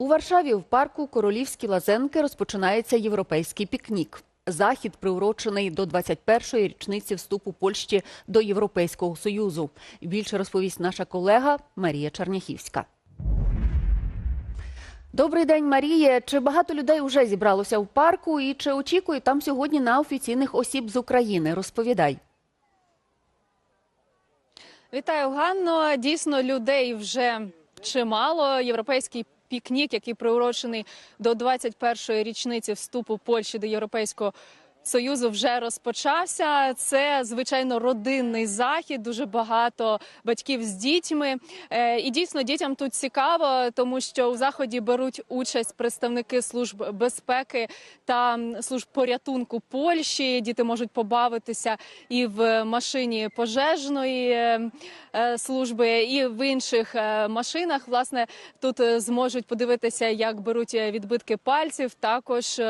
У Варшаві в парку Королівські Лазенки розпочинається європейський пікнік. Захід приурочений до 21-ї річниці вступу Польщі до Європейського Союзу. Більше розповість наша колега Марія Черняхівська. Добрий день, Маріє. Чи багато людей вже зібралося в парку і чи очікують там сьогодні на офіційних осіб з України? Розповідай. Вітаю, Ганно. Дійсно, людей вже чимало. Європейський пікнік, який приурочений до 21-ї річниці вступу Польщі до Європейського. Союзу вже розпочався. Це звичайно родинний захід. Дуже багато батьків з дітьми. Е, І дійсно дітям тут цікаво, тому що у заході беруть участь представники служб безпеки та служб порятунку Польщі. Діти можуть побавитися і в машині пожежної е, е, служби, і в інших машинах. Власне, тут зможуть подивитися, як беруть відбитки пальців. Також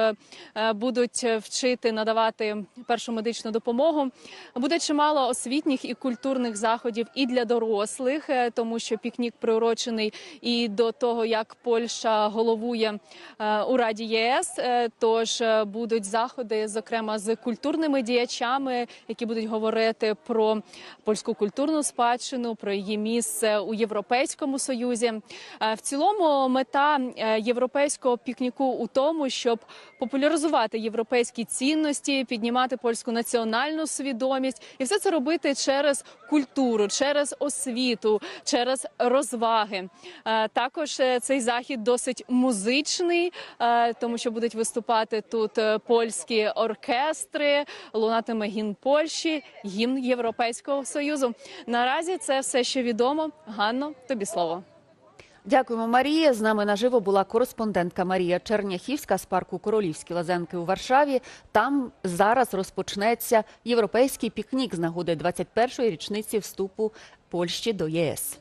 будуть вчити надавати першу медичну допомогу. Буде чимало освітніх і культурних заходів і для дорослих, е, тому що пікнік приурочений і до того, як Польща головує е, у Раді ЄС. Е, Тож будуть заходи, зокрема з культурними діячами, які будуть говорити про польську культурну спадщину, про її місце у Європейському Союзі. В цілому мета європейського пікніку у тому, щоб популяризувати європейські цінності, піднімати польську національну свідомість, і все це робити через культуру, через освіту, через розваги. Е, Також е, цей захід досить музичний, е, тому що будуть виступати тут польські оркестри, лунатиме гімн Польщі, гімн Європейського союзу. Наразі це все, що відомо. Ганно, тобі слово. Дякуємо, Марія. З нами наживо була кореспондентка Марія Черняхівська з парку Королівські Лазенки у Варшаві. Там зараз розпочнеться європейський пікнік з нагоди 21-ї річниці вступу Польщі до ЄС.